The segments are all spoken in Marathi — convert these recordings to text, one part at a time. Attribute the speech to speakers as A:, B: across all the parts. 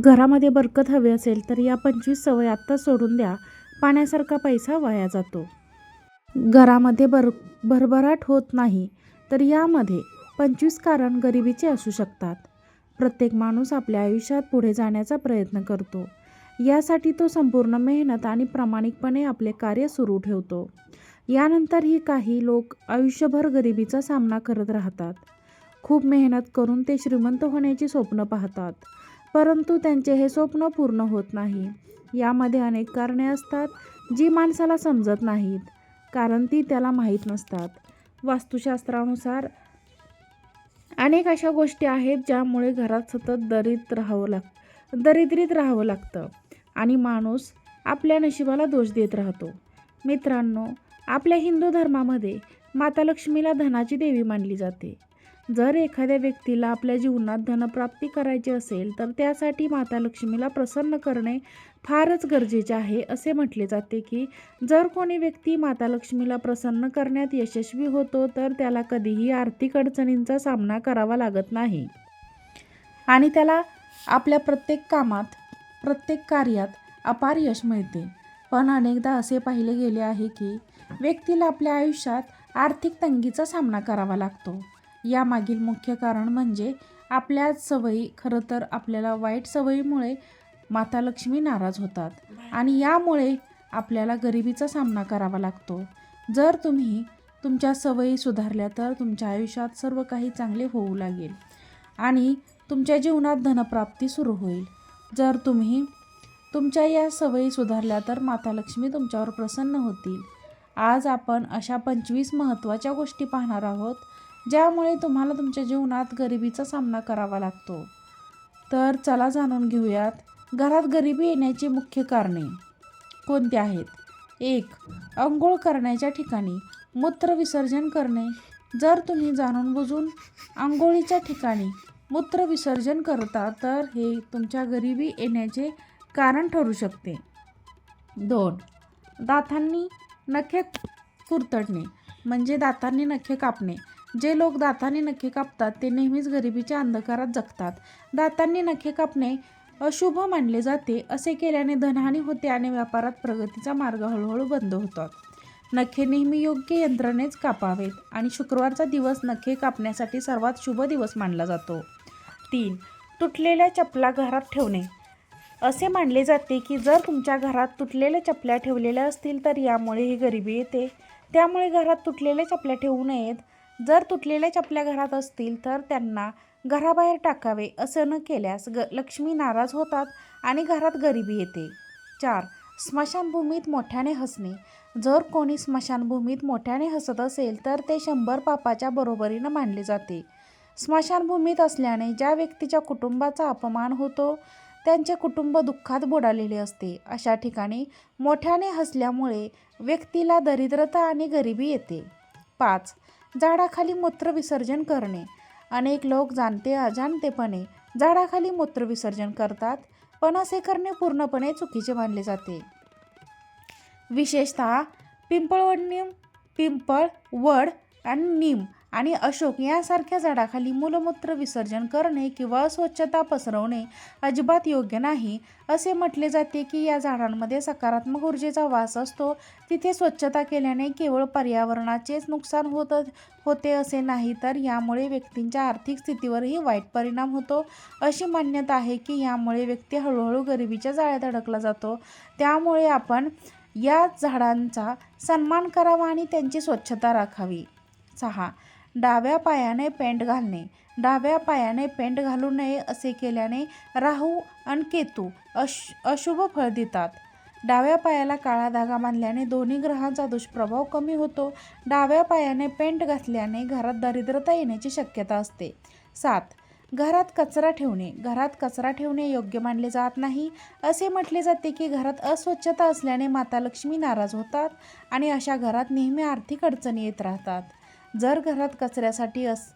A: घरामध्ये बरकत हवी असेल तर या पंचवीस सवय आत्ता सोडून द्या. पाण्यासारखा पैसा वाया जातो. घरामध्ये भर भरभराट होत नाही तर यामध्ये पंचवीस कारण गरिबीचे असू शकतात. प्रत्येक माणूस आपल्या आयुष्यात पुढे जाण्याचा प्रयत्न करतो. यासाठी तो संपूर्ण मेहनत आणि प्रामाणिकपणे आपले कार्य सुरू ठेवतो. यानंतरही काही लोक आयुष्यभर गरिबीचा सामना करत राहतात. खूप मेहनत करून ते श्रीमंत होण्याची स्वप्न पाहतात. परंतु त्यांचे हे स्वप्न पूर्ण होत नाही. यामध्ये अनेक कारणे असतात जी माणसाला समजत नाहीत कारण ती त्याला माहीत नसतात. वास्तुशास्त्रानुसार अनेक अशा गोष्टी आहेत ज्यामुळे घरात सतत दरीत राहावं लाग दरिद्रीत राहावं लागतं आणि माणूस आपल्या नशिबाला दोष देत राहतो. मित्रांनो आपल्या हिंदू धर्मामध्ये माता लक्ष्मीला धनाची देवी मानली जाते. जर एखाद्या व्यक्तीला आपल्या जीवनात धनप्राप्ती करायची असेल तर त्यासाठी माता लक्ष्मीला प्रसन्न करणे फारच गरजेचे आहे. असे म्हटले जाते की जर कोणी व्यक्ती माता लक्ष्मीला प्रसन्न करण्यात यशस्वी होतो तर त्याला कधीही आर्थिक अडचणींचा सामना करावा लागत नाही. आणि त्याला आपल्या प्रत्येक कामात प्रत्येक कार्यात अपार यश मिळते. पण अनेकदा असे पाहिले गेले आहे की व्यक्तीला आपल्या आयुष्यात आर्थिक तंगीचा सामना करावा लागतो. यामागील मुख्य कारण म्हणजे आपल्या सवयी खरं तर आपल्याला वाईट सवयीमुळे माता लक्ष्मी नाराज होतात. आणि यामुळे आपल्याला गरिबीचा सामना करावा लागतो. जर तुम्ही तुमच्या सवयी सुधारल्या तर तुमच्या आयुष्यात सर्व काही चांगले होऊ लागेल. आणि तुमच्या जीवनात धनप्राप्ती सुरू होईल. जर तुम्ही तुमच्या या सवयी सुधारल्या तर माता लक्ष्मी तुमच्यावर प्रसन्न होतील. आज आपण अशा पंचवीस महत्त्वाच्या गोष्टी पाहणार आहोत. ज्यामुळे तुम्हाला तुमच्या जीवनात गरिबीचा सामना करावा लागतो. तर चला जाणून घेऊयात घरात गरिबी येण्याची मुख्य कारणे कोणती आहेत? एक अंघोळ करण्याच्या ठिकाणी मूत्र विसर्जन करणे. जर तुम्ही जाणून बुजून आंघोळीच्या ठिकाणी मूत्र विसर्जन करता तर हे तुमच्या गरिबी येण्याचे कारण ठरू शकते. दोन दातांनी नखे कुरतडणे म्हणजे दातांनी नखे कापणे. जे लोक दातांनी नखे कापतात ते नेहमीच गरिबीच्या अंधकारात जगतात. दातांनी नखे कापणे अशुभ मानले जाते असे केल्याने धनहानी होते आणि व्यापारात प्रगतीचा मार्ग हळूहळू बंद होतात नखे नेहमी योग्य यंत्रणेच कापावेत आणि शुक्रवारचा दिवस नखे कापण्यासाठी सर्वात शुभ दिवस मानला जातो. तीन तुटलेल्या चपला घरात ठेवणे. असे मानले जाते की जर तुमच्या घरात तुटलेल्या चपल्या ठेवलेल्या असतील तर यामुळे ही गरिबी येते. त्यामुळे घरात तुटलेल्या चपल्या ठेवू नयेत. जर तुटलेल्या चपल्या घरात असतील तर त्यांना घराबाहेर टाकावे असं न केल्यास ग लक्ष्मी नाराज होतात आणि घरात गरिबी येते. चार स्मशानभूमीत मोठ्याने हसणे. जर कोणी स्मशानभूमीत मोठ्याने हसत असेल तर ते शंभर पापाच्या बरोबरीनं मानले जाते. स्मशानभूमीत असल्याने ज्या व्यक्तीच्या कुटुंबाचा अपमान होतो त्यांचे कुटुंब दुःखात बुडालेले असते. अशा ठिकाणी मोठ्याने हसल्यामुळे व्यक्तीला दरिद्रता आणि गरिबी येते. पाच झाडाखाली मूत्र विसर्जन करणे. अनेक लोक जाणते अजाणतेपणे झाडाखाली मूत्र विसर्जन करतात पण असे करणे पूर्णपणे चुकीचे मानले जाते. विशेषतः पिंपळवड पिंपळ वड आणि नीम आणि अशोक यासारख्या झाडाखाली मूलमूत्र विसर्जन करणे किंवा अस्वच्छता पसरवणे अजिबात योग्य नाही. असे म्हटले जाते की या झाडांमध्ये सकारात्मक ऊर्जेचा वास असतो. तिथे स्वच्छता केल्याने केवळ पर्यावरणाचेच नुकसान होत होते असे नाही तर यामुळे व्यक्तींच्या आर्थिक स्थितीवरही वाईट परिणाम होतो. अशी मान्यता आहे की यामुळे व्यक्ती हळूहळू गरिबीच्या जाळ्यात अडकला जातो. त्यामुळे आपण या झाडांचा सन्मान करावा आणि त्यांची स्वच्छता राखावी. सहा. डाव्या पायाने पेंट घालणे. डाव्या पायाने पेंट घालू नये असे केल्याने राहू आणि केतू अश अशुभ फळ देतात. डाव्या पायाला काळा धागा बांधल्याने दोन्ही ग्रहांचा दुष्प्रभाव कमी होतो. डाव्या पायाने पेंट घातल्याने घरात दरिद्रता येण्याची शक्यता असते. सात घरात कचरा ठेवणे. घरात कचरा ठेवणे योग्य मानले जात नाही. असे म्हटले जाते की घरात अस्वच्छता असल्याने माता लक्ष्मी नाराज होतात आणि अशा घरात नेहमी आर्थिक अडचणी येत राहतात. जर घरात कचऱ्यासाठी अस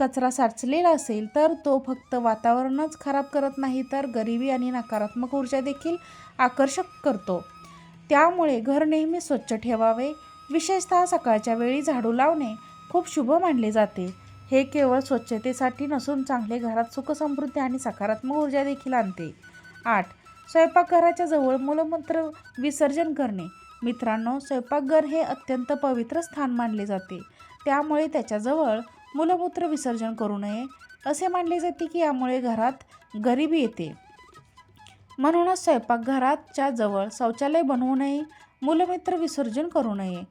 A: कचरा साचलेला असेल तर तो फक्त वातावरणच खराब करत नाही तर गरिबी आणि नकारात्मक ऊर्जा देखील आकर्षक करतो. त्यामुळे घर नेहमी स्वच्छ ठेवावे विशेषतः सकाळच्या वेळी झाडू लावणे खूप शुभ मानले जाते. हे केवळ स्वच्छतेसाठी नसून चांगले घरात सुखसमृद्धी आणि सकारात्मक ऊर्जा देखील आणते. आठ स्वयंपाकघराच्या जवळ मूलमूत्र विसर्जन करणे. मित्रांनो स्वयंपाकघर हे अत्यंत पवित्र स्थान मानले जाते. त्यामुळे त्याच्याजवळ मूलमूत्र विसर्जन करू नये असे मानले जाते की यामुळे घरात गरिबी येते. म्हणूनच स्वयंपाकघराच्या जवळ शौचालय बनवू नये मूलमूत्र विसर्जन करू नये.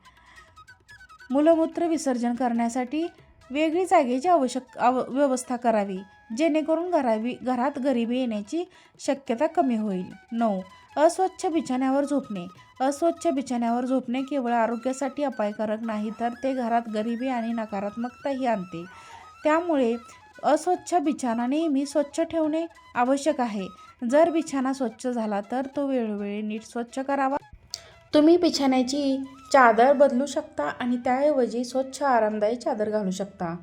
A: मूलमूत्र विसर्जन करण्यासाठी वेगळी जागेची आवश्यक आव व्यवस्था करावी जेणेकरून घरावी घरात गरिबी येण्याची शक्यता कमी होईल. नऊ. अस्वच्छ बिछाण्यावर झोपणे. अस्वच्छ बिछाण्यावर झोपणे केवळ आरोग्यासाठी अपायकारक नाही तर ते घरात गरिबी आणि नकारात्मकताही आणते. त्यामुळे अस्वच्छ बिछाना नेहमी स्वच्छ ठेवणे आवश्यक आहे. जर बिछाना स्वच्छ झाला तर तो वेळोवेळी नीट स्वच्छ करावा. तुम्ही बिछाण्याची चादर बदलू शकता आणि त्याऐवजी स्वच्छ आरामदायी चादर घालू शकता.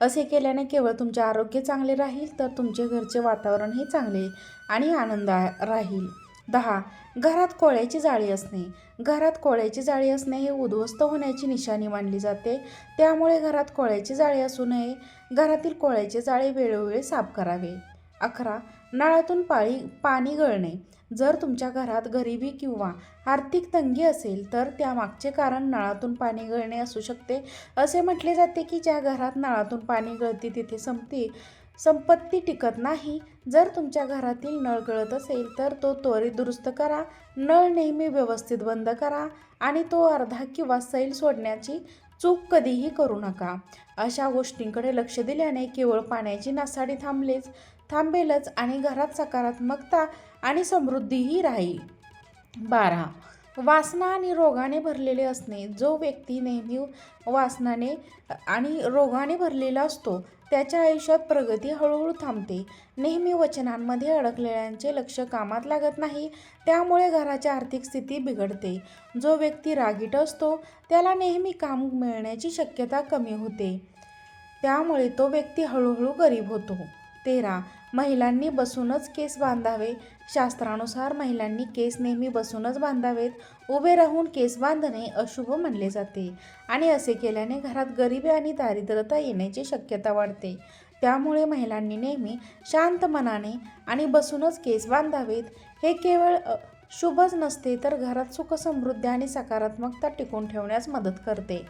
A: असे केल्याने केवळ तुमचे आरोग्य चांगले राहील तर तुमचे घरचे वातावरणही चांगले आणि आनंद राहील. दहा घरात कोळ्याची जाळी असणे. घरात कोळ्याची जाळी असणे हे उद्ध्वस्त होण्याची निशाणी मानली जाते. त्यामुळे घरात कोळ्याची जाळी असू नये. घरातील कोळ्याचे जाळे वेळोवेळी साफ करावे. अकरा नळातून पाळी पाणी गळणे. जर तुमच्या घरात गरिबी किंवा आर्थिक तंगी असेल तर त्यामागचे कारण नळातून पाणी गळणे असू शकते. असे म्हटले जाते की ज्या घरात नळातून पाणी गळते तिथे संपती. संपत्ती टिकत नाही. जर तुमच्या घरातील नळ गळत असेल तर तो त्वरित दुरुस्त करा. नळ नेहमी व्यवस्थित बंद करा आणि तो अर्धा किंवा सैल सोडण्याची चूक कधीही करू नका. अशा गोष्टींकडे लक्ष दिल्याने केवळ पाण्याची नासाडी थांबलेच थांबेलच आणि घरात सकारात्मकता आणि समृद्धीही राहील. बारा. वासना आणि रोगाने भरलेले असणे. जो व्यक्ती नेहमी वासनाने आणि रोगाने भरलेला असतो त्याच्या आयुष्यात प्रगती हळूहळू थांबते. नेहमी वचनांमध्ये अडकलेल्यांचे लक्ष कामात लागत नाही त्यामुळे घराची आर्थिक स्थिती बिघडते. जो व्यक्ती रागीट असतो त्याला नेहमी काम मिळण्याची शक्यता कमी होते. त्यामुळे तो व्यक्ती हळूहळू गरीब होतो. तेरा. महिलांनी बसूनच केस बांधावे. शास्त्रानुसार महिलांनी केस नेहमी बसूनच बांधावेत. उभे राहून केस बांधणे अशुभ मानले जाते आणि असे केल्याने घरात गरिबी आणि दारिद्रता येण्याची शक्यता वाढते. त्यामुळे महिलांनी नेहमी शांत मनाने आणि बसूनच केस बांधावेत. हे केवळ शुभच नसते तर घरात सुखसमृद्धी आणि सकारात्मकता टिकून ठेवण्यास मदत करते.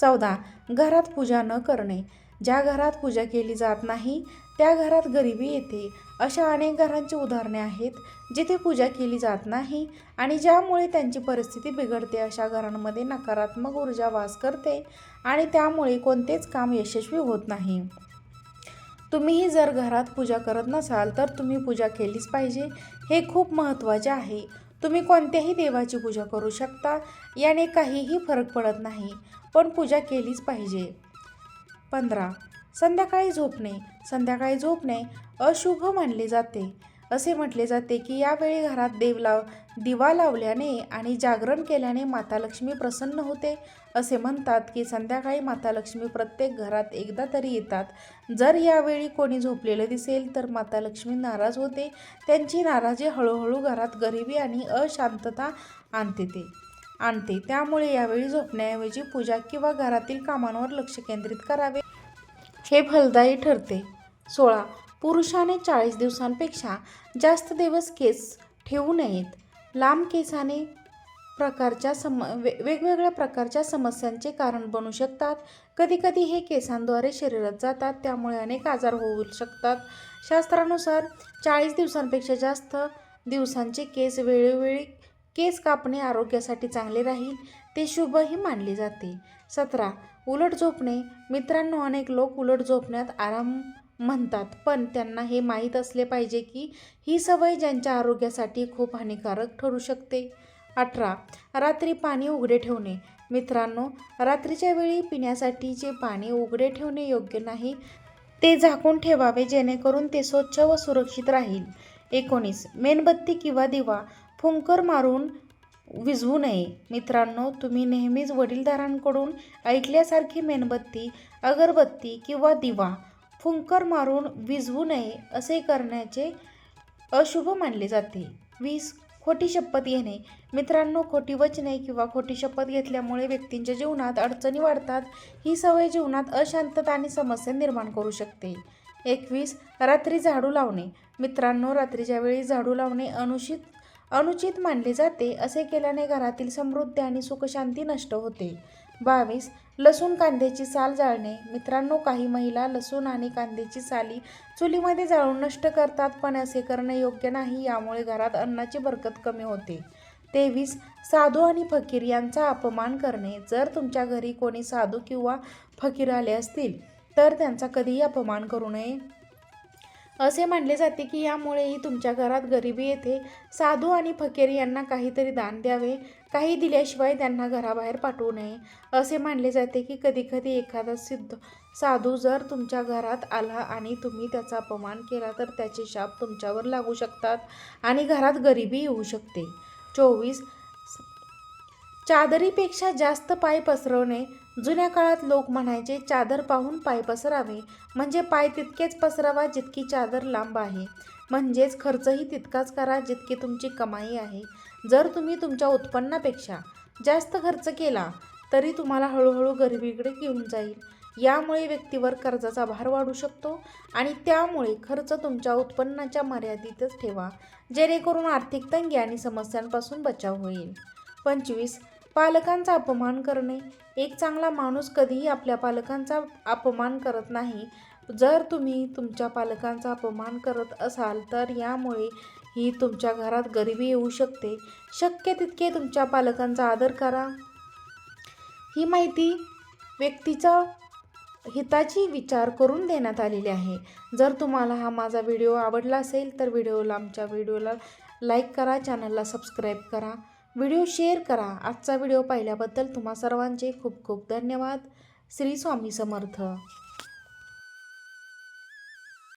A: चौदा. घरात पूजा न करणे. ज्या घरात पूजा केली जात नाही त्या घरात गरिबी येते. अशा अनेक घरांची उदाहरणे आहेत जिथे पूजा केली जात नाही आणि ज्यामुळे त्यांची परिस्थिती बिघडते अशा घरांमध्ये नकारात्मक ऊर्जा वास करते आणि त्यामुळे कोणतेच काम यशस्वी होत नाही. तुम्हीही जर घरात पूजा करत नसाल तर तुम्ही पूजा केलीच पाहिजे. हे खूप महत्त्वाचे आहे. तुम्ही कोणत्याही देवाची पूजा करू शकता याने काहीही फरक पडत नाही पण पूजा केलीच पाहिजे. पंधरा. संध्याकाळी झोपणे. संध्याकाळी झोपणे अशुभ मानले जाते. असे म्हटले जाते की यावेळी घरात देव लाव दिवा लावल्याने आणि जागरण केल्याने माता लक्ष्मी प्रसन्न होते. असे म्हणतात की संध्याकाळी माता लक्ष्मी प्रत्येक घरात एकदा तरी येतात. जर यावेळी कोणी झोपलेलं दिसेल तर माता लक्ष्मी नाराज होते. त्यांची नाराजी हळूहळू घरात गरिबी आणि अशांतता आणते ते. आणते. त्यामुळे यावेळी झोपण्याऐवजी पूजा किंवा घरातील कामांवर लक्ष केंद्रित करावे. हे फलदायी ठरते. सोळा. पुरुषाने चाळीस दिवसांपेक्षा जास्त दिवस केस ठेवू नयेत. लांब केसाने प्रकारच्या सम वे वेगवेगळ्या प्रकारच्या समस्यांचे कारण बनू शकतात. कधीकधी हे केसांद्वारे शरीरात जातात त्यामुळे अनेक आजार होऊ शकतात. शास्त्रानुसार चाळीस दिवसांपेक्षा जास्त दिवसांचे केस वेळोवेळी केस कापणे आरोग्यासाठी चांगले राहील ते शुभही मानले जाते. सतरा. उलट झोपणे. मित्रांनो अनेक लोक उलट झोपण्यात आराम म्हणतात पण त्यांना हे माहीत असले पाहिजे की ही सवय ज्यांच्या आरोग्यासाठी खूप हानिकारक ठरू शकते. अठरा. रात्री पाणी उघडे ठेवणे. मित्रांनो रात्रीच्या वेळी पिण्यासाठीचे पाणी उघडे ठेवणे योग्य नाही ते झाकून ठेवावे जेणेकरून ते स्वच्छ व सुरक्षित राहील. एकोणीस. मेणबत्ती किंवा दिवा. फुंकर मारून विझवू नये. मित्रांनो तुम्ही नेहमीच वडीलधारांकडून ऐकल्यासारखी मेणबत्ती अगरबत्ती किंवा दिवा फुंकर मारून विझवू नये असे करण्याचे अशुभ मानले जाते. वीस खोटी शपथ घेणे. मित्रांनो खोटी वचने किंवा खोटी शपथ घेतल्यामुळे व्यक्तींच्या जीवनात अडचणी वाढतात. ही सवय जीवनात अशांतता आणि समस्या निर्माण करू शकते. एकवीस रात्री झाडू लावणे. मित्रांनो रात्रीच्या वेळी झाडू लावणे अनुचित अनुचित मानले जाते असे केल्याने घरातील समृद्धी आणि सुखशांती नष्ट होते. बावीस. लसूण कांद्याची साल जाळणे. मित्रांनो काही महिला लसूण आणि कांद्याची साली चुलीमध्ये जाळून नष्ट करतात पण असे करणे योग्य नाही यामुळे घरात अन्नाची बरकत कमी होते. तेवीस. साधू आणि फकीर यांचा अपमान करणे. जर तुमच्या घरी कोणी साधू किंवा फकीर आले असतील तर त्यांचा कधीही अपमान करू नये. असे मानले जाते की यामुळेही तुमच्या घरात गरिबी येते. साधू आणि फकीर यांना काहीतरी दान द्यावे. काही दिल्याशिवाय त्यांना घराबाहेर पाठवू नये. असे मानले जाते की कधीकधी एखादा सिद्ध साधू जर तुमच्या घरात आला आणि तुम्ही त्याचा अपमान केला तर त्याचे शाप तुमच्यावर लागू शकतात आणि घरात गरिबी येऊ शकते. चोवीस चादरीपेक्षा जास्त पाय पसरवणे. जुन्या काळात लोक म्हणायचे चादर पाहून पाय पसरावे. म्हणजे पाय तितकेच पसरावा जितकी चादर लांब आहे. म्हणजेच खर्चही तितकाच करा जितकी तुमची कमाई आहे. जर तुम्ही तुमच्या उत्पन्नापेक्षा जास्त खर्च केला तरी तुम्हाला हळूहळू गरिबीकडे घेऊन जाईल. यामुळे व्यक्तीवर कर्जाचा भार वाढू शकतो आणि त्यामुळे खर्च तुमच्या उत्पन्नाच्या मर्यादितच ठेवा. जेणेकरून आर्थिक तंगी आणि समस्यांपासून बचाव होईल. पंचवीस पालकांचा अपमान करणे. एक चांगला माणूस कधीही आपल्या पालकांचा अपमान करत नाही. जर तुम्ही तुमच्या पालकांचा अपमान करत असाल तर यामुळे ही तुमच्या घरात गरिबी येऊ शकते. शक्य तितके तुमच्या पालकांचा आदर करा. ही माहिती व्यक्तीचा हिताची विचार करून देण्यात आलेली आहे. जर तुम्हाला हा माझा व्हिडिओ आवडला असेल तर व्हिडिओला आमच्या व्हिडिओला लाईक करा चॅनलला सबस्क्राईब करा. व्हिडिओ शेअर करा. आजचा व्हिडिओ पाहिल्याबद्दल तुम्हा सर्वांचे खूप खूप धन्यवाद. श्री स्वामी समर्थ.